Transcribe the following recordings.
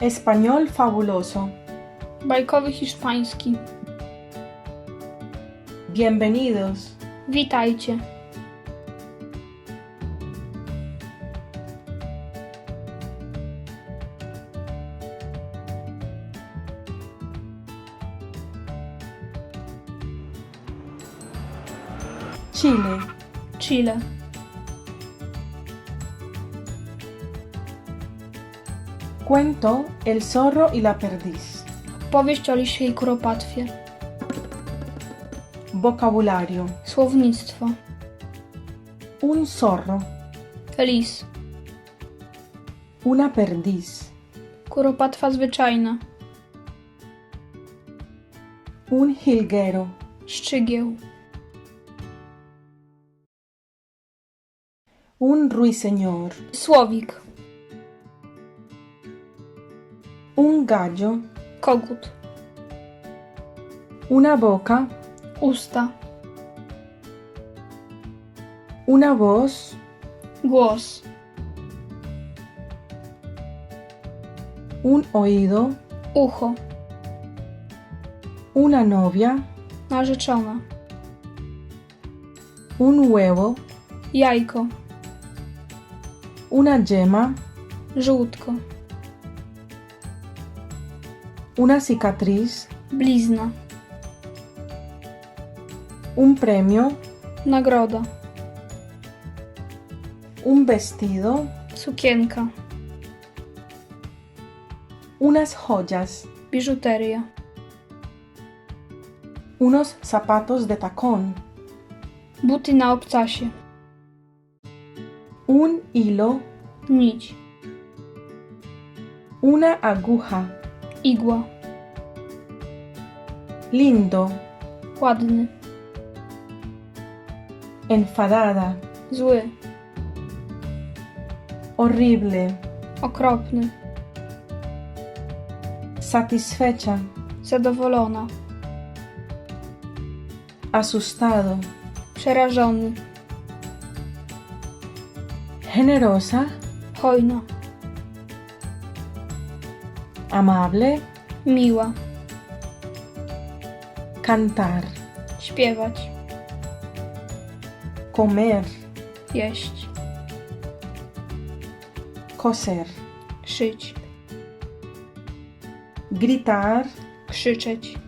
Español fabuloso. Bajkowy hiszpański. Bienvenidos. Witajcie. Chile. Chile. Cuento El zorro y la perdiz. Powieść o lisie i kuropatwie. Vocabulario. Słownictwo. Un zorro. Lis. Una perdiz. Kuropatwa zwyczajna. Un jilguero. Szczygieł. Un ruiseñor. Słowik. Un gallo. Kogut. Una boca. Usta. Una voz. Głos. Un oído. Ucho. Una novia. Narzeczona. Un huevo. Jajko. Una yema. Żółtko. Una cicatriz. Blizna. Un premio. Nagroda. Un vestido. Sukienka. Unas joyas. Biżuteria. Unos zapatos de tacón. Buty na obcasie. Un hilo. Nić. Una aguja. Igła. Lindo. Ładny. Enfadada. Zły. Horrible. Okropny. Satisfecha. Zadowolona. Asustado. Przerażony. Generosa. Hojna. Amable. Miła. Cantar. Śpiewać. Comer. Jeść. Coser. Szyć. Gritar. Krzyczeć.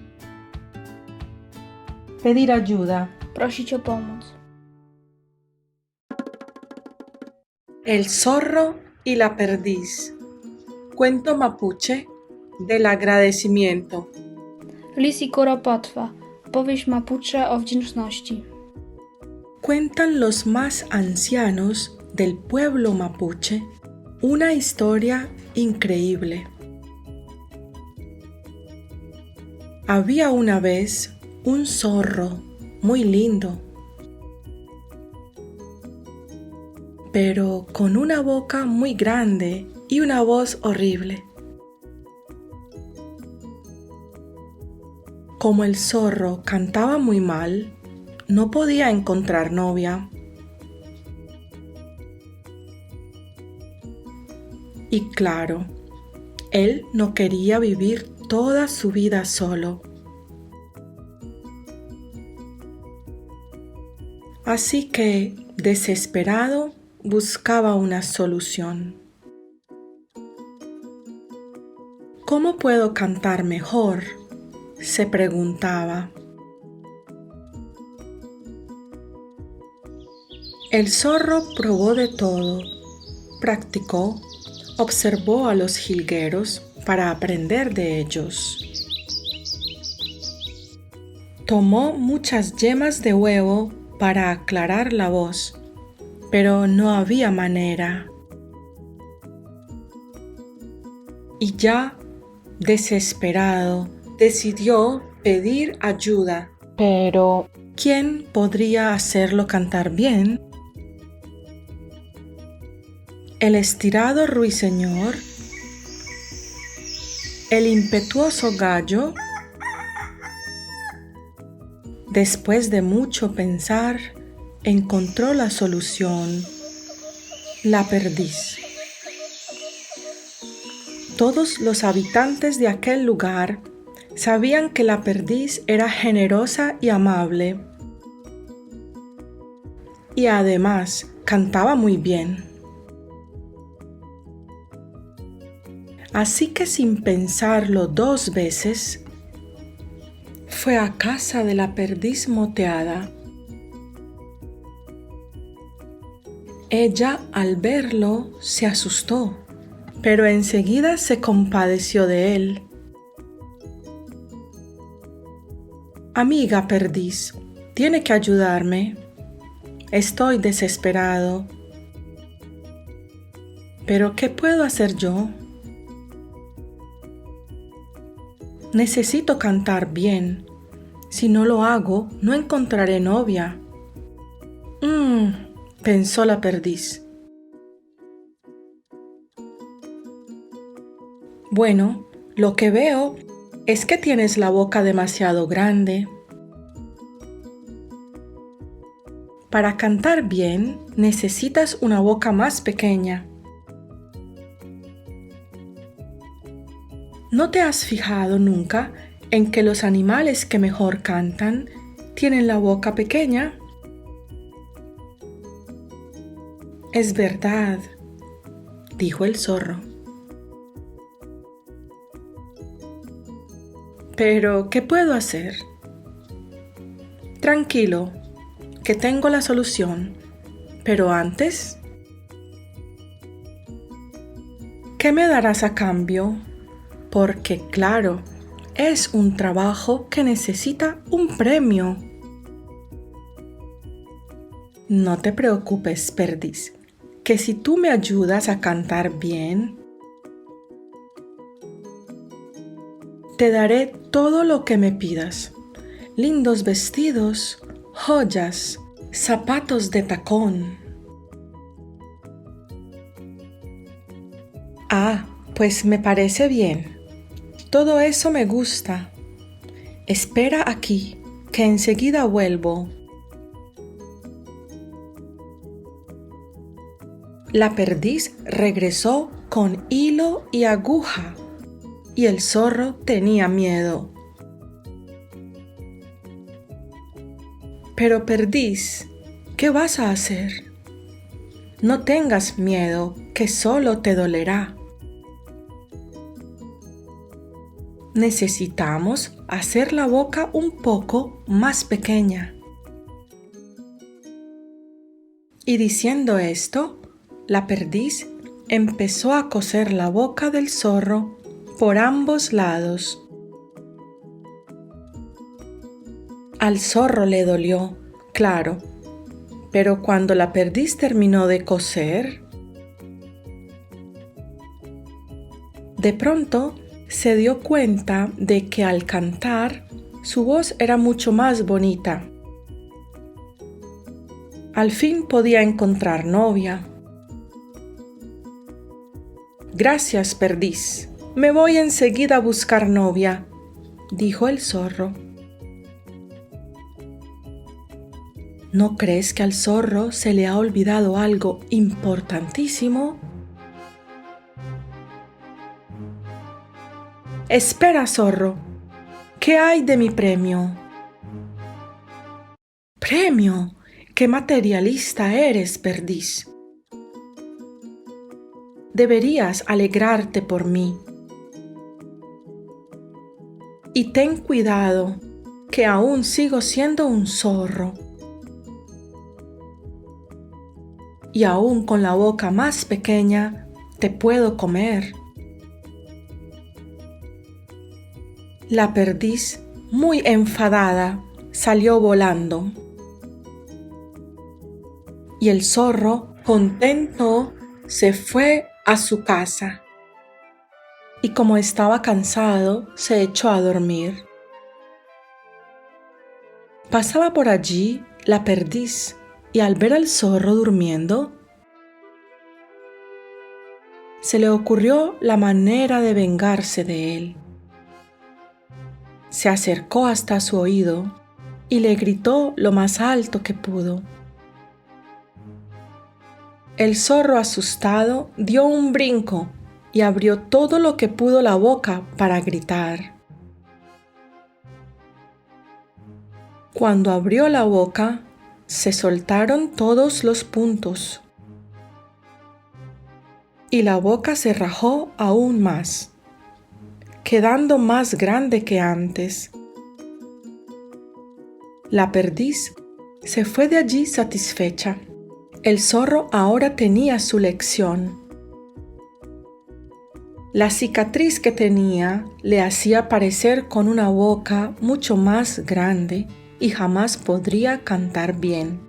Pedir ayuda. Prosić o pomoc. El zorro y la perdiz. Cuento mapuche del agradecimiento. Lis i kuropatwa. Powieść Mapuche o wdzięczności. Cuentan los más ancianos del pueblo mapuche una historia increíble. Había una vez un zorro muy lindo, pero con una boca muy grande y una voz horrible. Como el zorro cantaba muy mal, no podía encontrar novia. Y claro, él no quería vivir toda su vida solo. Así que, desesperado, buscaba una solución. ¿Cómo puedo cantar mejor? Se preguntaba. El zorro probó de todo, practicó, observó a los jilgueros para aprender de ellos. Tomó muchas yemas de huevo para aclarar la voz, pero no había manera. Y ya, desesperado, decidió pedir ayuda. Pero, ¿quién podría hacerlo cantar bien? El estirado ruiseñor, el impetuoso gallo. Después de mucho pensar, encontró la solución, la perdiz. Todos los habitantes de aquel lugar sabían que la perdiz era generosa y amable. Y además cantaba muy bien. Así que sin pensarlo dos veces, fue a casa de la perdiz moteada. Ella al verlo se asustó, pero enseguida se compadeció de él. Amiga perdiz, tiene que ayudarme. Estoy desesperado. Pero ¿qué puedo hacer yo? Necesito cantar bien. Si no lo hago, no encontraré novia. Mmm, pensó la perdiz. Bueno, lo que veo es que tienes la boca demasiado grande. Para cantar bien necesitas una boca más pequeña. ¿No te has fijado nunca en que los animales que mejor cantan tienen la boca pequeña? Es verdad, dijo el zorro. Pero, ¿qué puedo hacer? Tranquilo, que tengo la solución. Pero antes, ¿qué me darás a cambio? porque claro, es un trabajo que necesita un premio. No te preocupes, Perdiz, que si tú me ayudas a cantar bien, te daré todo lo que me pidas. Lindos vestidos, joyas, zapatos de tacón. Ah, pues me parece bien. Todo eso me gusta. Espera aquí, que enseguida vuelvo. La perdiz regresó con hilo y aguja, y el zorro tenía miedo. Pero perdiz, ¿qué vas a hacer? No tengas miedo, que solo te dolerá. necesitamos hacer la boca un poco más pequeña. Y diciendo esto, la perdiz empezó a coser la boca del zorro por ambos lados. Al zorro le dolió, claro, pero cuando la perdiz terminó de coser, de pronto se dio cuenta de que al cantar su voz era mucho más bonita. Al fin podía encontrar novia. Gracias, perdiz. Me voy enseguida a buscar novia, dijo el zorro. ¿No crees que al zorro se le ha olvidado algo importantísimo? Espera, zorro. ¿Qué hay de mi premio? Premio. Qué materialista eres, perdiz. Deberías alegrarte por mí. Y ten cuidado, que aún sigo siendo un zorro. Y aún con la boca más pequeña, te puedo comer. La perdiz, muy enfadada, salió volando. Y el zorro, contento, se fue a su casa. Y como estaba cansado, se echó a dormir. Pasaba por allí la perdiz y al ver al zorro durmiendo, se le ocurrió la manera de vengarse de él se acercó hasta su oído y le gritó lo más alto que pudo. El zorro asustado dio un brinco y abrió todo lo que pudo la boca para gritar. Cuando abrió la boca, se soltaron todos los puntos y la boca se rajó aún más, quedando más grande que antes. La perdiz se fue de allí satisfecha. El zorro ahora tenía su lección. La cicatriz que tenía le hacía parecer con una boca mucho más grande y jamás podría cantar bien.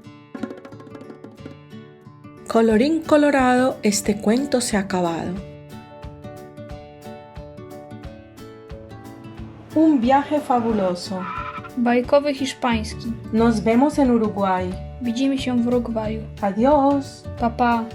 Colorín colorado, este cuento se ha acabado. Un viaje fabuloso. Bajkowy hiszpański. Nos vemos en Uruguay. Widzimy się w Urugwaju. Adiós. Pa pa.